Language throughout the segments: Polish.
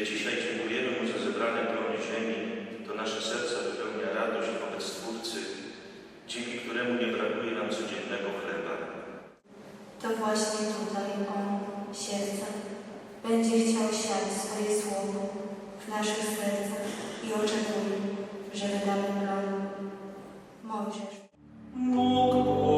Kiedy dzisiaj dziękujemy Mu za zebrane plony ziemi, to nasze serca wypełnia radość wobec Twórcy, dzięki któremu nie brakuje nam codziennego chleba. To właśnie tutaj On, serce, będzie chciał siać swoje słowo w naszych sercach i oczekuje, że wydamy plon. Mojżesz. Bóg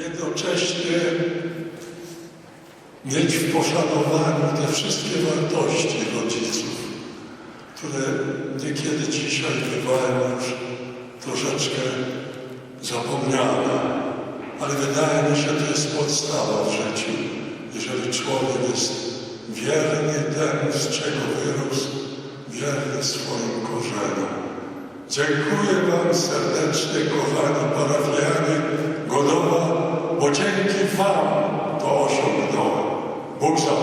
jednocześnie mieć w poszanowaniu te wszystkie wartości rodziców, które niekiedy dzisiaj bywają już troszeczkę zapomniane, ale wydaje mi się, że to jest podstawa w życiu. Jeżeli człowiek jest wierny temu, z czego wyrósł, wierny swoim korzenom. Dziękuję Wam serdecznie, kochani parafianie Godowa, bo dzięki Wam to osiągnąłem. Bóg zapłać.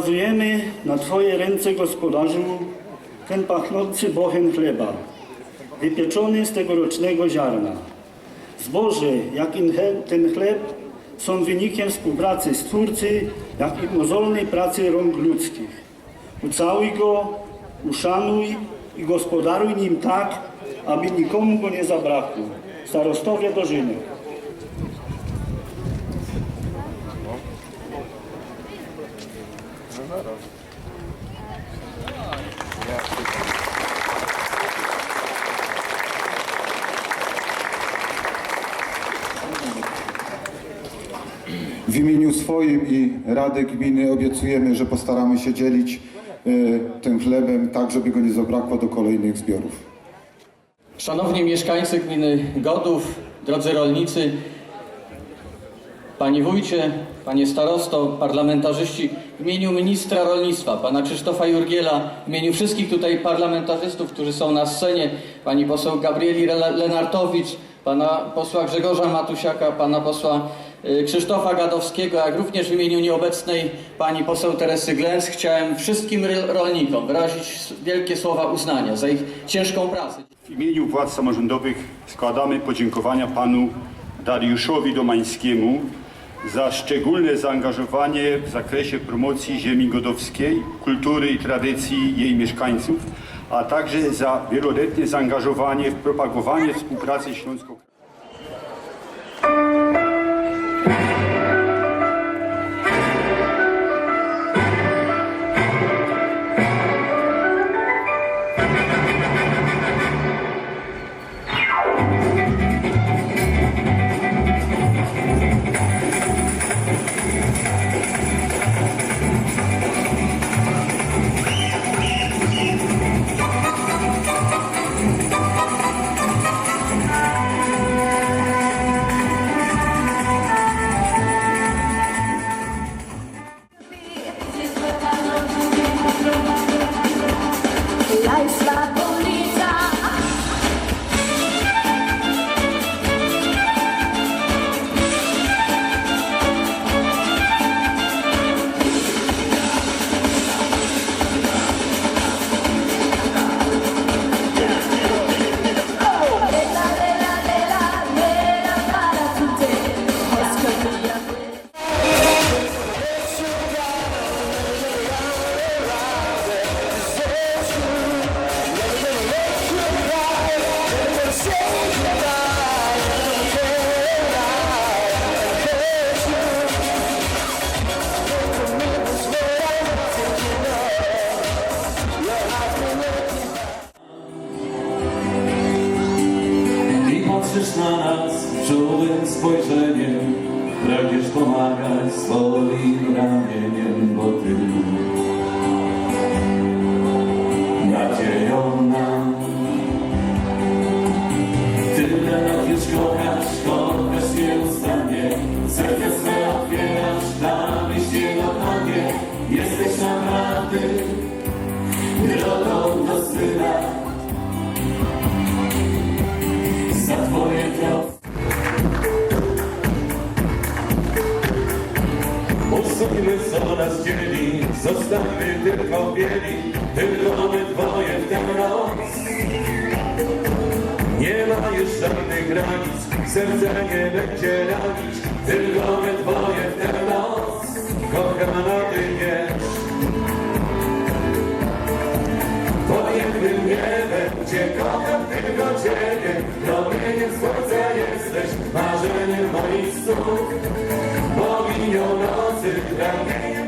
Przekazujemy na Twoje ręce, gospodarzu, ten pachnący bochen chleba, wypieczony z tegorocznego ziarna. Zboże, jak ten chleb, są wynikiem współpracy Stwórcy, jak i mozolnej pracy rąk ludzkich. Ucałuj go, uszanuj i gospodaruj nim tak, aby nikomu go nie zabrakło. Starostowie Dorzynek. W imieniu swoim i Rady Gminy obiecujemy, że postaramy się dzielić e, tym chlebem tak, żeby go nie zabrakło do kolejnych zbiorów. Szanowni mieszkańcy gminy Godów, drodzy rolnicy, Panie Wójcie, Panie Starosto, parlamentarzyści, w imieniu Ministra Rolnictwa, Pana Krzysztofa Jurgiela, w imieniu wszystkich tutaj parlamentarzystów, którzy są na scenie, Pani poseł Gabrieli Lenartowicz, Pana posła Grzegorza Matusiaka, Pana posła y, Krzysztofa Gadowskiego, jak również w imieniu nieobecnej Pani poseł Teresy Glęs chciałem wszystkim rolnikom wyrazić wielkie słowa uznania za ich ciężką pracę. W imieniu władz samorządowych składamy podziękowania panu Dariuszowi Domańskiemu za szczególne zaangażowanie w zakresie promocji ziemi godowskiej, kultury i tradycji jej mieszkańców, a także za wieloletnie zaangażowanie w propagowanie współpracy śląsko Już żadnych granic, serce nie będzie ranić, tylko my Twoje w tę noc. Kochana Ty wiesz, Pojemnym niebem Cię kocham tylko Ciebie. Promieniem słońca jesteś Marzeniem moich snów Boginią nocy Pragnieniem